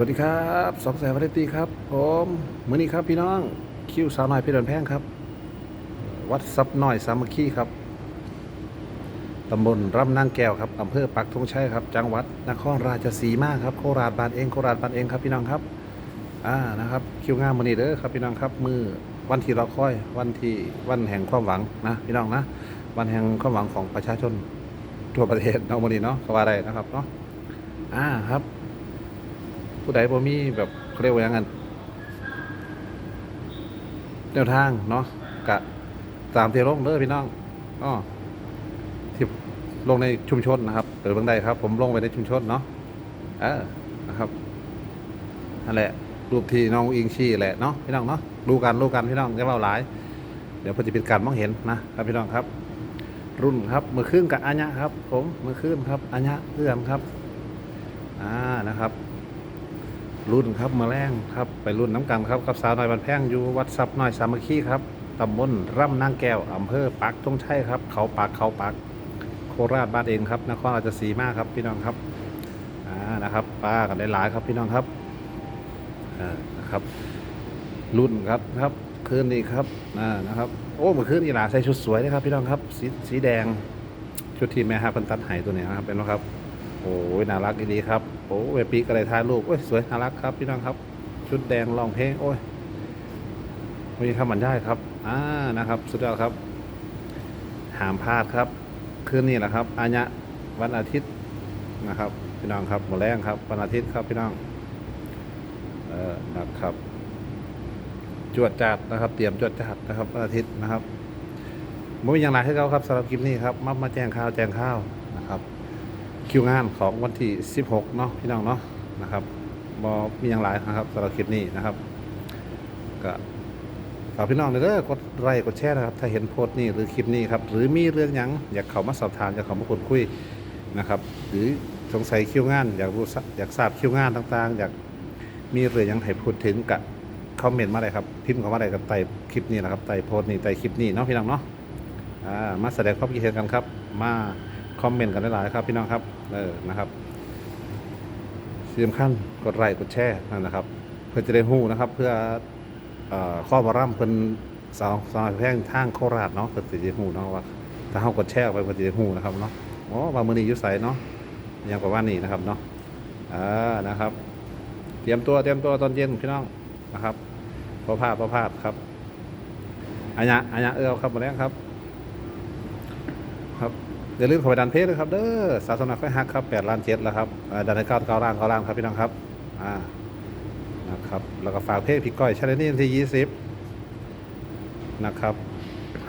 สวัสดีครับสองแสนวาไรตีครับผมมือนี้ครับพี่น้องคิวสาวน้อยพชรเดินแพงครับ วัดซับน้อยสามัคคีครับตำบลร่ำนางแก้วครับอำเภอปักธงชัยครับ จังหวัดนครราชสีมาครับโคราชบานเองโคราชบานเองครับพี่น้องครับอ่านะครับคิวงามมือนี้เด้อครับพี่น้องครับมือวันที่เราค่อยวันที่วันแห่งความหวังนะพี่น้องนะ วันแห่งความหวังของประชาชนทั่วประเทศเนาะมือนี้เนาะก็ว่าได้นะครับเนาะอ่าครับ ผู้ใดบ่มีแบบเขาเรียกว่าอย่างนั้นแนวทางเนาะกะตามเที่ลงเด้อพี่น้องอ๋อที่ลงในชุมชนนะครับเปิดเบิ่งได้ครับ ผมลงไปในชุมชนเนาะเออนะครับนั่นแหละรูปที่น้องอิงชี้แหละเนาะพี่น้องเนาะดูกันดูกันพี่น้องจะเล่าหลาย เดี๋ยวพอจะเป็นการมองเห็นนะครับพี่น้องครับ รุ่นครับมือขึ้นกับอัญญะครับ ผมมือขึ้นครับอัญญะเพื่อนครับ อ่านะครับ รุ่นครับมาแรงครับ ไปรุ่นน้ำกันครับกับสาวน้อยบันแพงอยู่วัดซับน้อยสามัคคีครับตำบลร่ำนางแก้วอำเภอปักธงชัยครับ เขาปักเขาปัก โคราชบ้านเองครับนครราชสีมาครับพี่น้องครับอ่านะครับป้ากันหลายๆครับพี่น้องครับอ่านะครับ รุ่นครับครับคืนนี้ครับอ่านะครับ โอ้เมื่อคืนนี่หลาใส่ชุดสวยนะครับ พี่น้องครับสีสีแดงชุดที่แม่ฮาพันตัดไหตัวเนี้นะครับเป็นไหมครับ น่ารักดีครับโอ้ยปีกอะไรถ่ายรูปโอ้ยสวยน่ารักครับพี่น้องครับ ชุดแดงร้องเพลงโอ้ยมีคำบรรยายครับอ่านะครับ สุดยอดครับหามพลาดครับคืนนี้แหละครับอาญะวันอาทิตย์นะครับพี่น้องครับหมดแรงครับ วันอาทิตย์ครับพี่น้องเออนะครับ จวดจัดนะครับ เตรียมจวดจัดนะครับวันอาทิตย์นะครับไม่มีอย่างไรให้เขาครับสำหรับคลิปนี้ครับมามาแจ้งข่าวแจ้งข่าว คิวงานของวันที่ 16 เนาะพี่น้องเนาะนะครับบอมีอย่างไรนะครับสำหรับคลิปนี้นะครับก็ฝากพี่น้องเด้อกดไลค์กดแชร์นะครับ ถ้าเห็นโพสต์นี้หรือคลิปนี้ครับหรือมีเรื่องยังอยากเข้ามาสอบถามอยากเข้ามาพูดคุยนะครับหรือสงสัยคิวงาน อยากรู้อยากทราบคิวงานต่างๆ อยากมีเรื่องยังให้พูดถึงกับคอมเมนต์มาเลยครับพิมพ์เข้ามาเลยกับใต้คลิปนี้นะครับใต้โพสต์นี้ใต้คลิปนี้เนาะพี่น้องเนาะมาแสดงความคิดเห็นกันครับ มา คอมเมนต์กันหลายๆครับพี่น้องครับเออนะครับสิ่สำคัญกดไลค์กดแชร์นั่นนะครับ เพื่อจะได้หู้นะครับ เพื่ออข้อบาร่ำเพิ่นสาวสาวแพ่งทางโคราชเนาะเพื่อจะได้หู้เนาะว่าถ้าเฮากดแชร์ไปเพื่อจะได้หู้นะครับเนาะอ๋อว่ามือนี้ยู่ไสเนาะอย่างประมาณนี้นะครับเนาะอ่านะครับ เตรียมตัวเตรียมตัวตอนเย็นพี่น้องนะครับพอพลาดพอพลาดครับอัญญะอัญญะเออครับมาแล้วครับ อย่าลืมเข้าไปดันเพจด้วยครับเด้อสาสนาค่อยฮักครับแปดล้านเจ็ดแล้วครับดันในเก้าเก้าล้านเก้าล้านครับพี่น้องครับอ่านะครับแล้วก็ฝากเพจพี่ก้อยชาเลนจ์ที่ยี่สิบนะครับ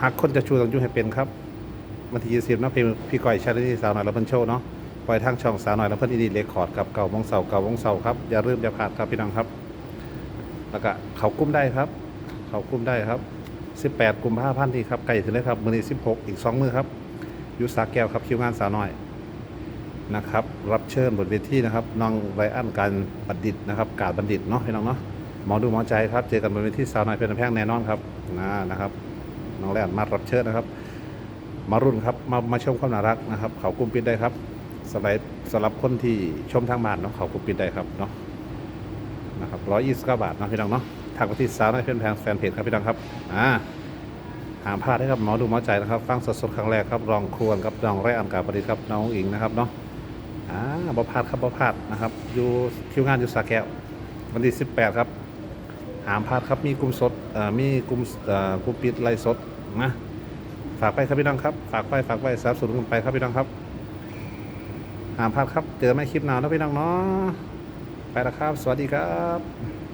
ฮักคนจะชูต้องยูให้เป็นครับวันที่ยี่สิบนะพี่พี่ก้อยชาเลนจ์สาวหน่อยแล้วเพิ่นโชว์เนาะปล่อยทางช่องสาวหน่อยแล้วเพิ่นอีดีเรคคอร์ดกับเก่าวงเสาเก่าวงเสาครับอย่าลืมอย่าพลาดครับพี่น้องครับ แล้วก็เขากุ้มได้ครับ เขากุ้มได้ครับ 18 กุมภาพันธ์ที่ครับไกลถึงเลยครับมือนี้16 อีก 2 มือครับ ยุสาแก้วครับคิวงานสาวน้อยนะครับ รับเชิญบนเวทีนะครับน้องไรอันการบัณฑิตนะครับ กาดบัณฑิตเนาะพี่น้องเนาะหมอดูหมอใจครับเจอกันบนเวทีสาวน้อยเป็นแพงแน่นอนครับนะนะครับน้องไรอันมารับเชิญนะครับ มารุ่นครับมามาชมความน่ารักนะครับ เขากลุ่มปิดได้ครับสำหรับสำหรับคนที่ชมทางบ้านเนาะเขากลุ่มปิดได้ครับเนาะนะครับร้อยยี่สิบเก้าบาทนะพี่น้องเนาะทางไปที่สาวน้อยเป็นแพงแฟนเพจครับพี่น้องครับอ่า หามพลาดให้ครับหมอดูหมอใจนะครับ ฟังสดๆครั้งแรกครับรองครวนครับรองไรอันกาบประดิษฐ์ครับน้องอิงนะครับเนาะอ่าบ่พลาดครับบ่พลาดนะครับอยู่คิวงานอยู่สาแก้ววันที่18 ครับ หามพลาดครับมีกลุ่มสดเอ่อมีกลุ่มเอ่อกลุ่มปิดไลฟ์สดนะฝากไปครับพี่น้องครับฝากไปฝากไปสนับสนุนกันไปครับพี่น้องครับหามพลาดครับเจอไม่คลิปหนาวนะพี่น้องเนาะไปแล้วครับ สวัสดีครับ